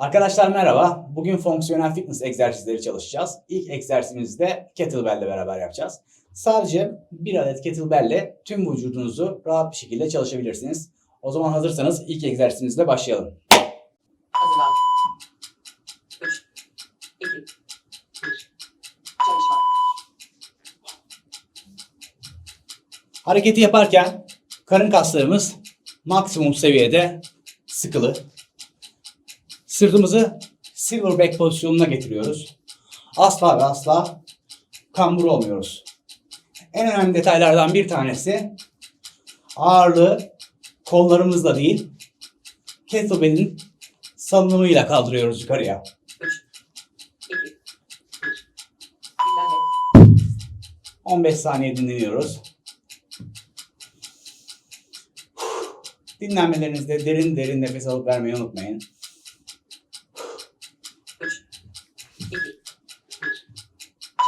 Arkadaşlar merhaba. Bugün fonksiyonel fitness egzersizleri çalışacağız. İlk egzersizimizde kettlebell ile beraber yapacağız. Sadece bir adet kettlebell ile tüm vücudunuzu rahat bir şekilde çalışabilirsiniz. O zaman hazırsanız ilk egzersizimizle başlayalım. Hazırlan. 3, 2, 1. Çalışma. Hareketi yaparken karın kaslarımız maksimum seviyede sıkılı. Sırtımızı silverback pozisyonuna getiriyoruz. Asla ve asla kambur olmuyoruz. En önemli detaylardan bir tanesi ağırlığı kollarımızla değil kettlebell'in salınımıyla kaldırıyoruz yukarıya. 3, 2, 1. Dinlenme. 15 saniye dinleniyoruz. Dinlenmelerinizde derin derin nefes alıp vermeyi unutmayın. 3, 2, 1.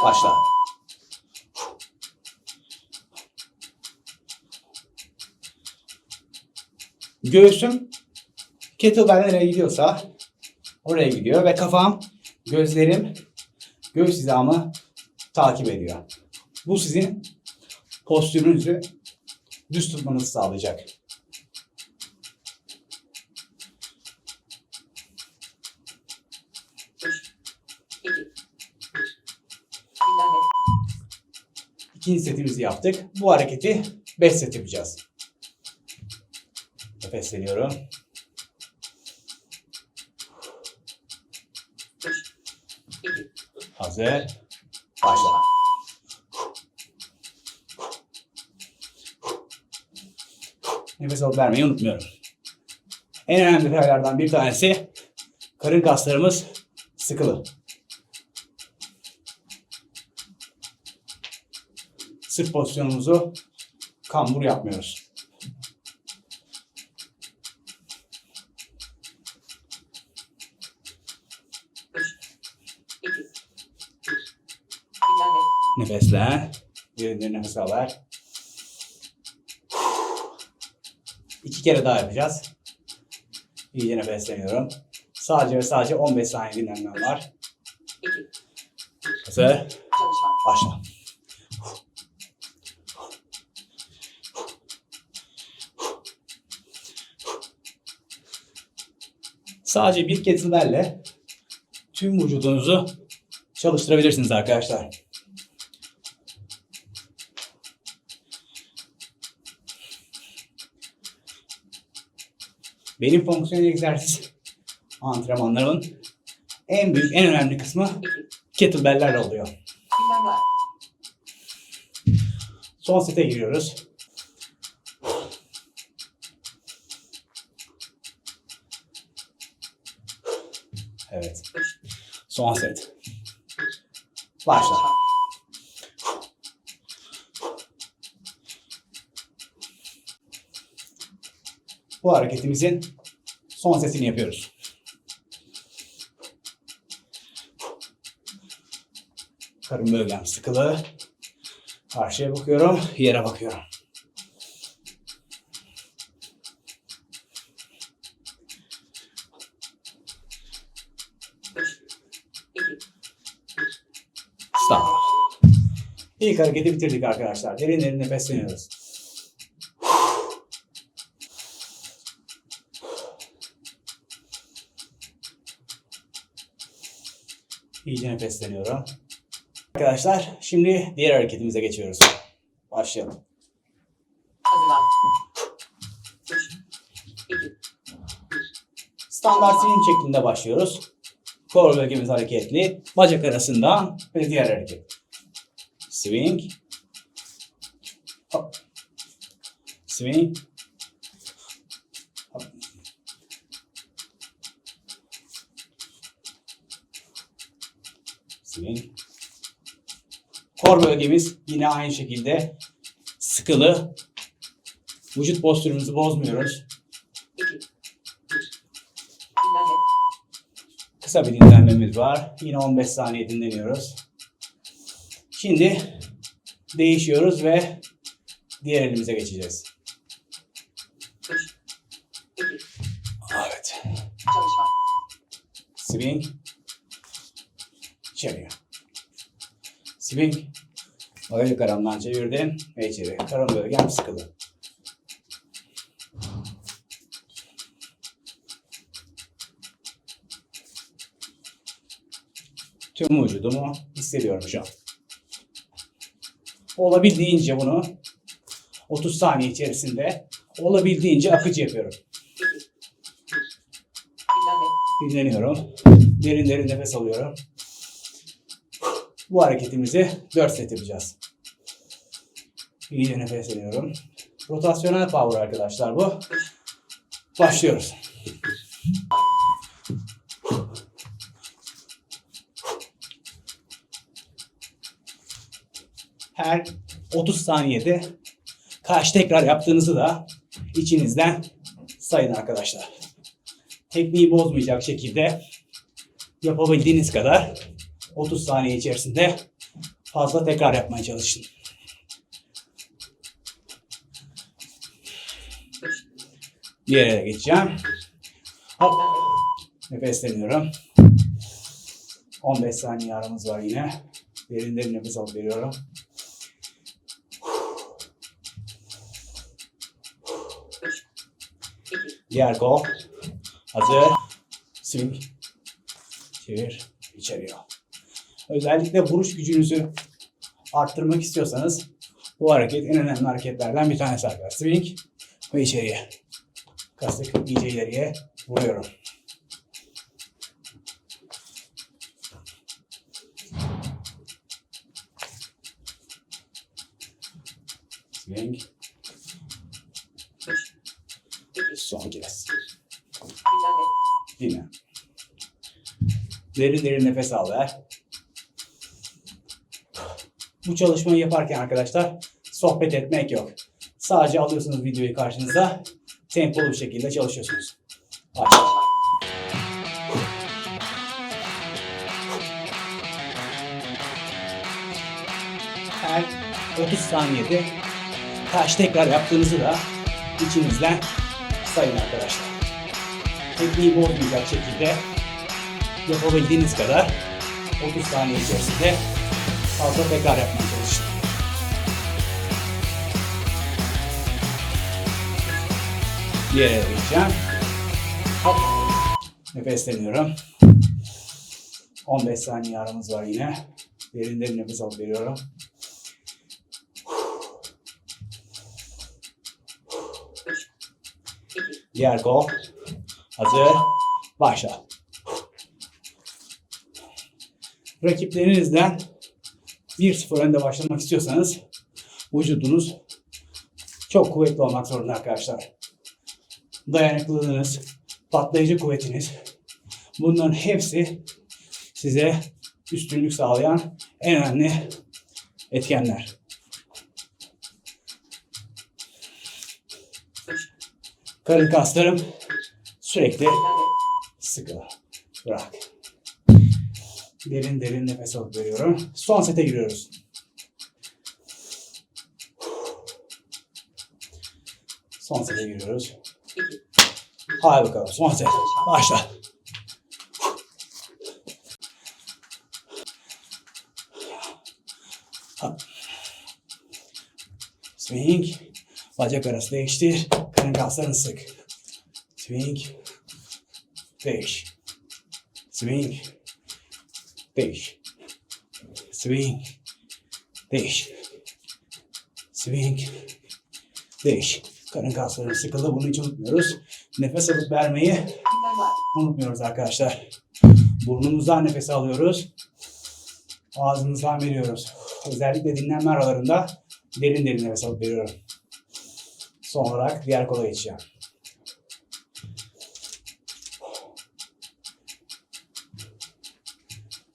Başla. Göğsüm kettlebell nereye gidiyorsa oraya gidiyor ve kafam, gözlerim göğüs hizamı takip ediyor. Bu sizin postürünüzü düz tutmanızı sağlayacak. Üç, iki, bir. Dinlenme. İkinci setimizi yaptık. Bu hareketi 5 set yapacağız. Nefesleniyorum. Hazır. Başla. Nefes alıp vermeyi unutmuyorum. En önemli detaylardan bir tanesi karın kaslarımız sıkılı. Sırt pozisyonumuzu kambur yapmıyoruz. Nefesler. Derin nefes al ver. İki kere daha yapacağız. İyice nefesleniyorum. Sadece ve sadece 15 saniye dinlenmem var. Hazır. Başla. Sadece bir kettlebell'le tüm vücudunuzu çalıştırabilirsiniz arkadaşlar. Benim fonksiyonel egzersiz antrenmanlarımın en büyük, en önemli kısmı kettlebell'lerle oluyor. Son sete giriyoruz. Evet. Üç, Son set. Başla. Bu hareketimizin son setini yapıyoruz. Karın bölgem sıkılı. Karşıya bakıyorum, yere bakıyorum. Üç, iki, bir. Stop. İlk hareketi bitirdik arkadaşlar. Derin derin nefesleniyoruz. İyice nefesleniyorum. Arkadaşlar şimdi diğer hareketimize geçiyoruz. Başlayalım. Standart swing şeklinde başlıyoruz. Kol bölgemiz hareketli. Bacak arasında ve diğer hareket. Swing. Hop. Swing. Hop. Swing. Kor bölgemiz yine aynı şekilde sıkılı. Vücut postürümüzü bozmuyoruz. Kısa bir dinlenmemiz var. Yine 15 saniye dinleniyoruz. Şimdi değişiyoruz ve diğer elimize geçeceğiz. Evet. çalışma. Swing. İçeriye. Swing. Öyle karamdan çevirdin ve içeri. Karam bölgem sıkılı. Tüm vücudumu hissediyorum şu an. Olabildiğince bunu 30 saniye içerisinde olabildiğince akıcı yapıyorum. 2, 1. Dinlenme. Dinleniyorum. Derin derin nefes alıyorum. Bu hareketimizi 4 set yapacağız. İyice nefes alıyorum. Rotasyonel power arkadaşlar bu. Başlıyoruz. Her 30 saniyede kaç tekrar yaptığınızı da içinizden sayın arkadaşlar tekniği bozmayacak şekilde yapabildiğiniz kadar 30 saniye içerisinde fazla tekrar yapmaya çalışın. Diğer yere geçeceğim. Hop. Nefesleniyorum. 15 saniye aramız var yine. Derin derin nefes alıp veriyorum. Diğer kol. Hazır. Swing. Çevir. İçeriye al. Özellikle vuruş gücünüzü arttırmak istiyorsanız bu hareket en önemli hareketlerden bir tanesi arkadaşlar. Swing ve içeriye. Kasık iyice ileriye vuruyorum. Swing. Son kez. Dinlenme. Dinle. Derin derin nefes al ver. Bu çalışmayı yaparken arkadaşlar sohbet etmek yok. Sadece alıyorsunuz videoyu karşınıza. Tempolu bir şekilde çalışıyorsunuz. Başla. Her 30 saniyede kaç tekrar yaptığınızı da içinizden sayın arkadaşlar tekniği bozmayacak şekilde yapabildiğiniz kadar 30 saniye içerisinde fazla tekrar yapmaya çalışın. Diğer yere geçeceğim. Hop. Nefesleniyorum. 15 saniye aramız var yine. Derin derin nefes alıp veriyorum. Diğer kol. Hazır. Başla. Rakiplerinizden 1-0 önde başlamak istiyorsanız vücudunuz çok kuvvetli olmak zorunda arkadaşlar. Dayanıklılığınız, patlayıcı kuvvetiniz bunların hepsi size üstünlük sağlayan en önemli etkenler. Karın kaslarım sürekli sıkı. Bırak. Derin derin nefes alıp veriyorum. Son sete giriyoruz. Son sete giriyoruz. 2. Hadi bakalım son set. Başla. Swing. Bacak arası değiştir. Karın kaslarını sık. Swing. Değiş. Swing. Değiş. Swing. Değiş. Swing. Değiş. Karın kasları sıkıldı. Bunu hiç unutmuyoruz. Nefes alıp vermeyi unutmuyoruz arkadaşlar. Burnumuzdan nefes alıyoruz. Ağzımızdan veriyoruz. Özellikle dinlenme aralarında derin derin nefes alıp veriyorum. Son olarak diğer kola geçeceğim.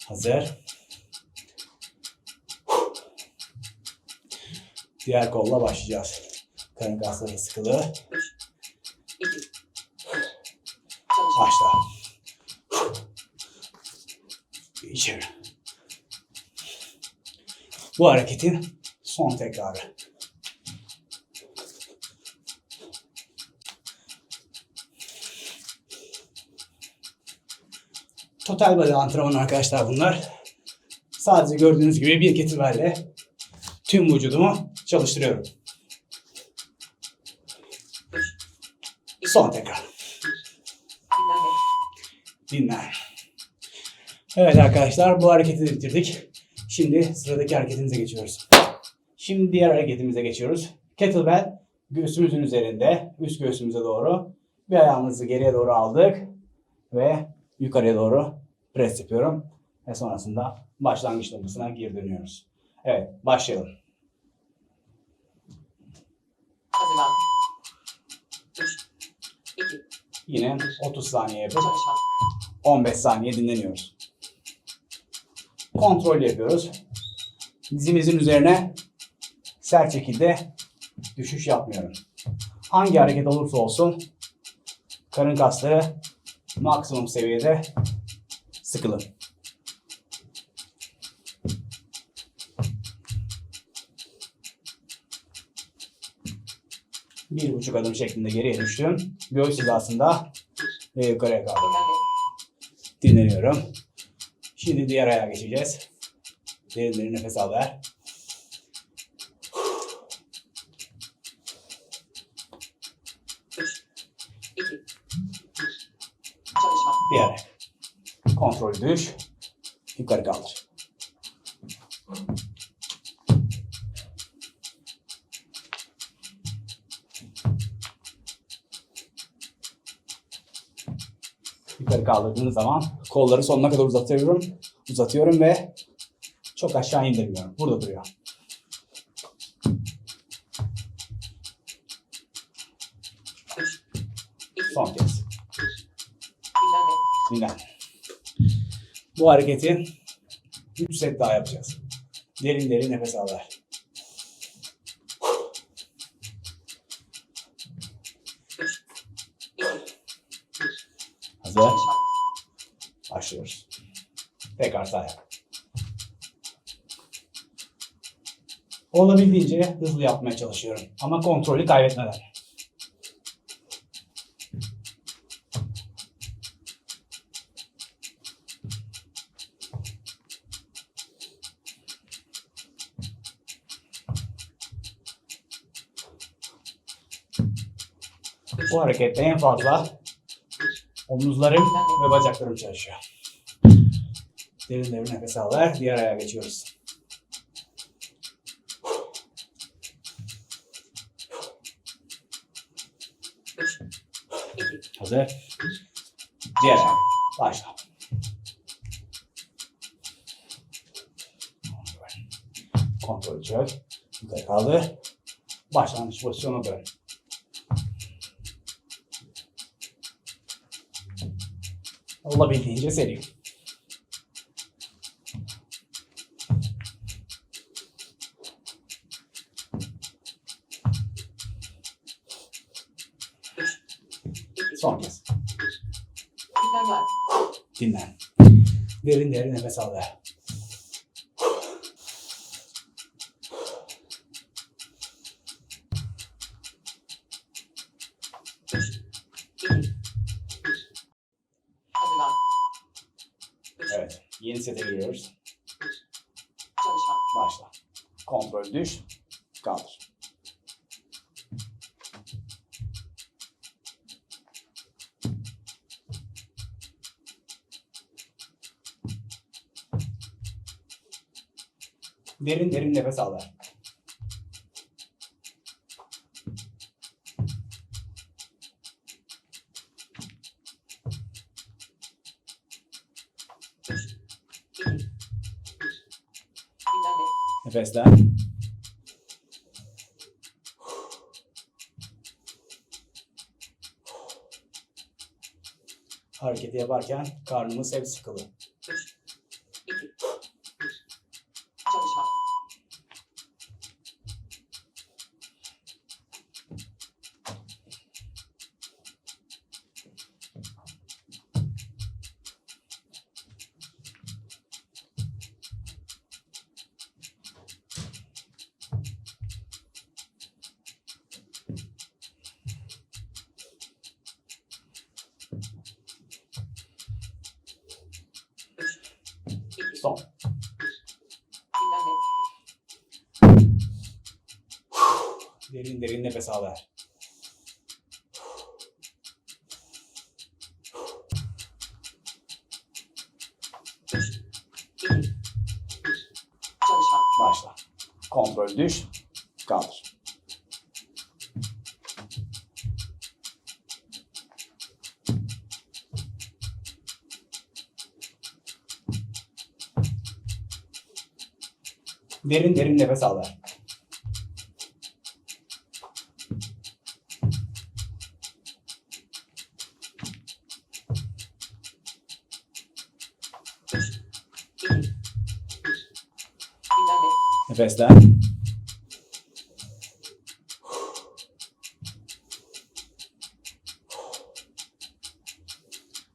Hazır. Diğer kolla başlayacağız. Karın kasları sıkılı. 2. Başla. İçeri. Bu hareketin son tekrarı. Total body antrenmanı arkadaşlar bunlar. Sadece gördüğünüz gibi bir kettlebell'le tüm vücudumu çalıştırıyorum. Son tekrar. Dinlen. Evet arkadaşlar bu hareketi de bitirdik. Şimdi sıradaki hareketimize geçiyoruz. Şimdi diğer hareketimize geçiyoruz. Kettlebell göğsümüzün üzerinde, üst göğsümüze doğru. Bir ayağımızı geriye doğru aldık ve yukarıya doğru pres yapıyorum. Ve sonrasında başlangıç noktasına geri dönüyoruz. Evet, başlayalım. Hazırlan. 3, 2, Yine 30 saniye yapıp çalışma. 15 saniye dinleniyoruz. Kontrol yapıyoruz. Dizimizin üzerine sert şekilde düşüş yapmıyorum. Hangi hareket olursa olsun karın kasları maksimum seviyede sıkılı. Bir buçuk adım şeklinde geriye düştüm. Göğüs hizasında ve yukarıya kaldım. Dinleniyorum. Şimdi diğer ayağa geçeceğiz. Derin nefes al ver. 3, 2, 1. Çalışma. Diğer ayak. Kontrol düş. Yukarı kaldır. Yukarı kaldırdığınız zaman kolları sonuna kadar uzatıyorum. Uzatıyorum ve çok aşağı indirmiyorum. Burada duruyor. Son kez. Dinlen. Bu hareketi 3 set daha yapacağız. Derin derin nefes al ver. Hazır. Başlıyoruz. Tekrar sağ ayak. Olabildiğince hızlı yapmaya çalışıyorum. Ama kontrolü kaybetmeden. Bu harekette en fazla omuzlarım ve bacaklarım çalışıyor. Derin derin nefes al ver. Diğer ayağa geçiyoruz. Hazır. Diğer ayak. Başla. Kontrol çök. Yukarı kaldır. Başlangıç pozisyonu dön. Olabildiğince seri. Son kez. Dinlen. Derin derin nefes al ver. Düş. Kaldır. Derin derin nefes al ver. Üç, Hareketi yaparken karnımız hep sıkılı. Son. Derin derin nefes al ver. Başla. Kontrol düş. Kaldır. Derin derin nefes al ver. Nefesler.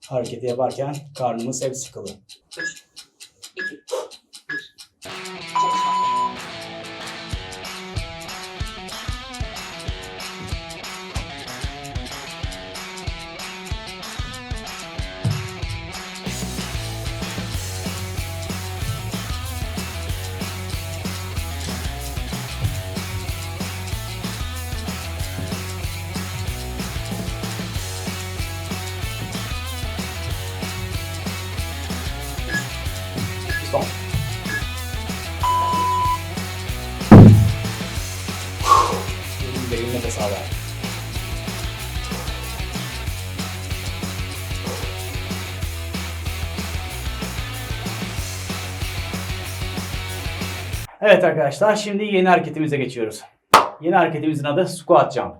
Hareketi yaparken karnımız hep sıkılı. Son. Derin derin nefes al ver. Evet arkadaşlar şimdi yeni hareketimize geçiyoruz. Yeni hareketimizin adı squat jump.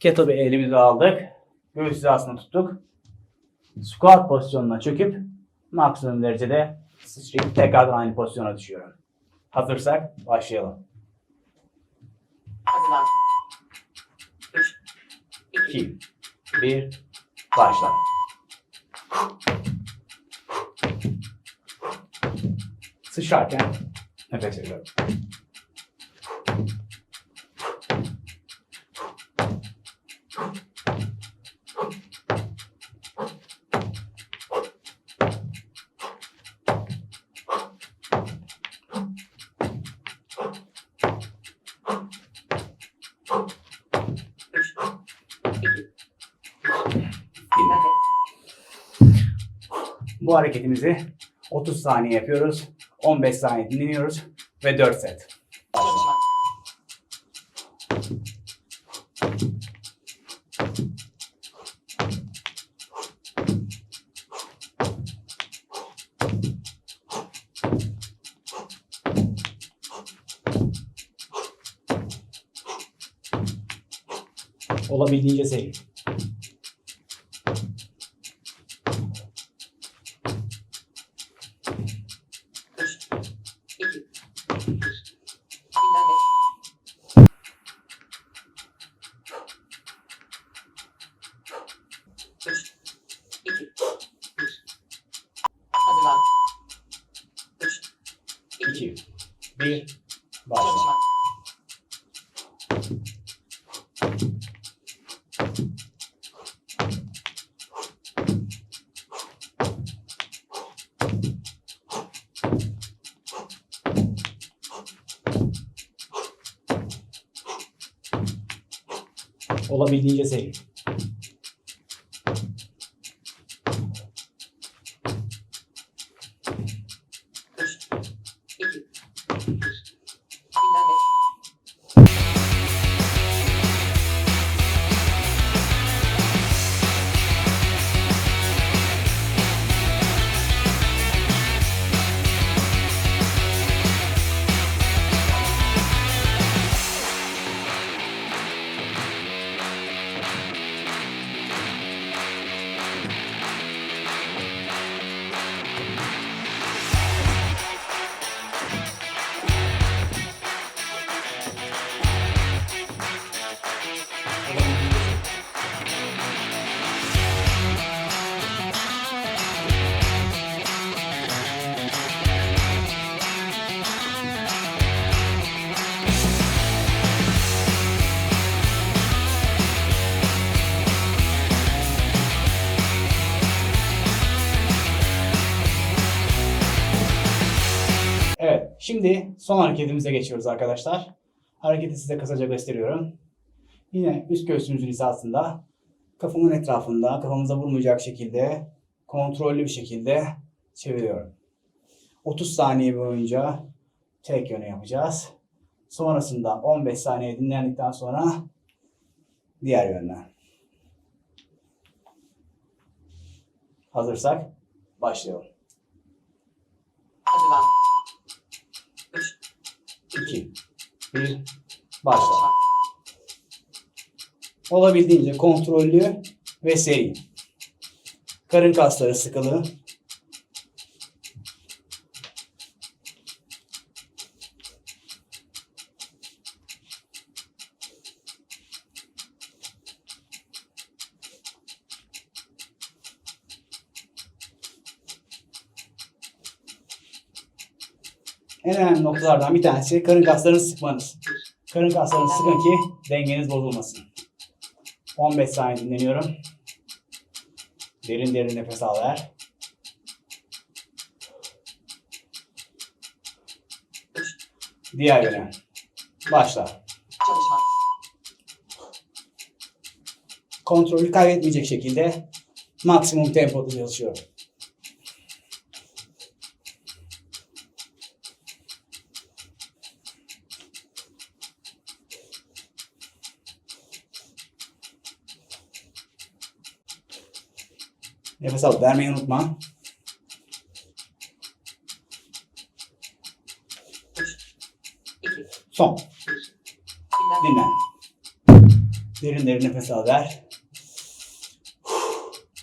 Kettlebell elimize aldık. Göğüs hizasını tuttuk. Squat pozisyonuna çöküp maksimum derecede sıçrayıp tekrardan aynı pozisyona düşüyorum. Hazırsak başlayalım. Hazırlan. Üç. İki. 2, 1, başla. Sıçrarken nefes veriyorum. Hareketimizi 30 saniye yapıyoruz. 15 saniye dinleniyoruz ve 4 set. Olabildiğince seri. Olabildiğince seri. Şimdi son hareketimize geçiyoruz arkadaşlar. Hareketi size kısaca gösteriyorum. Yine üst göğsümüzün hizasında kafamın etrafında kafamıza vurmayacak şekilde kontrollü bir şekilde çeviriyorum. 30 saniye boyunca tek yöne yapacağız. Sonrasında 15 saniye dinlendikten sonra diğer yönden. Hazırsak başlayalım. Hazırlan. 3, 2, 1, başla. Olabildiğince kontrollü ve seri. Karın kasları sıkılı. En önemli noktalardan bir tanesi karın kaslarını sıkmanız. Karın kaslarını sıkın ki dengeniz bozulmasın. 15 saniye dinleniyorum. Derin derin nefes al ver. Diğer yöne. Başla. Kontrolü kaybetmeyecek şekilde maksimum tempoda çalışıyorum. Nefes alıp vermeyi unutma. 2, Son. 1. Dinlen. Dinlen. Derin derin nefes al ver.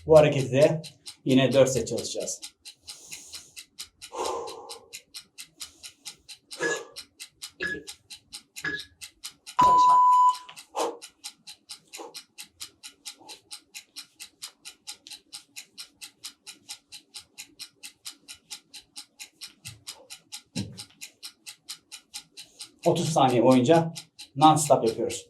Bu hareketi de yine 4 set çalışacağız. 2, 1. Çalışma. Hı. 30 saniye boyunca non stop yapıyoruz.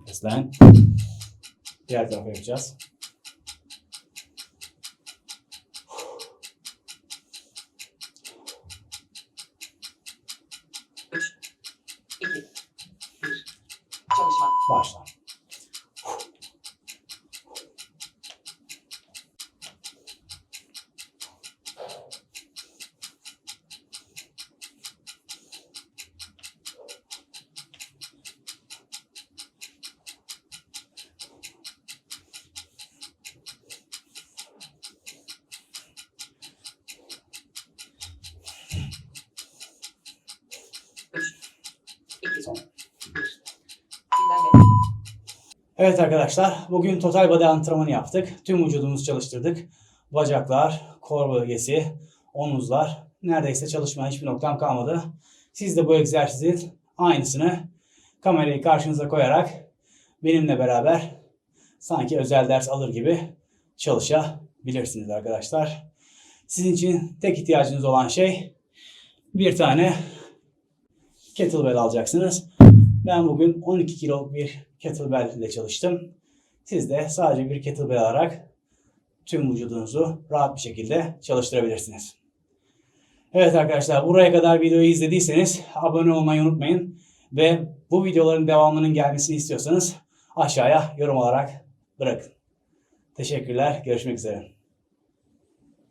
Nefeslen. Diğer tarafa yapacağız. Üç, iki, bir. Çalışma. Başla. Üç, iki, Son. bir. Dinlenme. Evet arkadaşlar, bugün total body antrenmanı yaptık. Tüm vücudumuzu çalıştırdık. Bacaklar, kor bölgesi, omuzlar. Neredeyse çalışmayan hiçbir noktam kalmadı. Siz de bu egzersizin aynısını kamerayı karşınıza koyarak benimle beraber sanki özel ders alır gibi çalışabilirsiniz arkadaşlar. Sizin için tek ihtiyacınız olan şey bir tane kettlebell alacaksınız. Ben bugün 12 kiloluk bir kettlebell ile çalıştım. Siz de sadece bir kettlebell alarak tüm vücudunuzu rahat bir şekilde çalıştırabilirsiniz. Evet arkadaşlar buraya kadar videoyu izlediyseniz abone olmayı unutmayın. Ve bu videoların devamının gelmesini istiyorsanız aşağıya yorum olarak bırakın. Teşekkürler. Görüşmek üzere.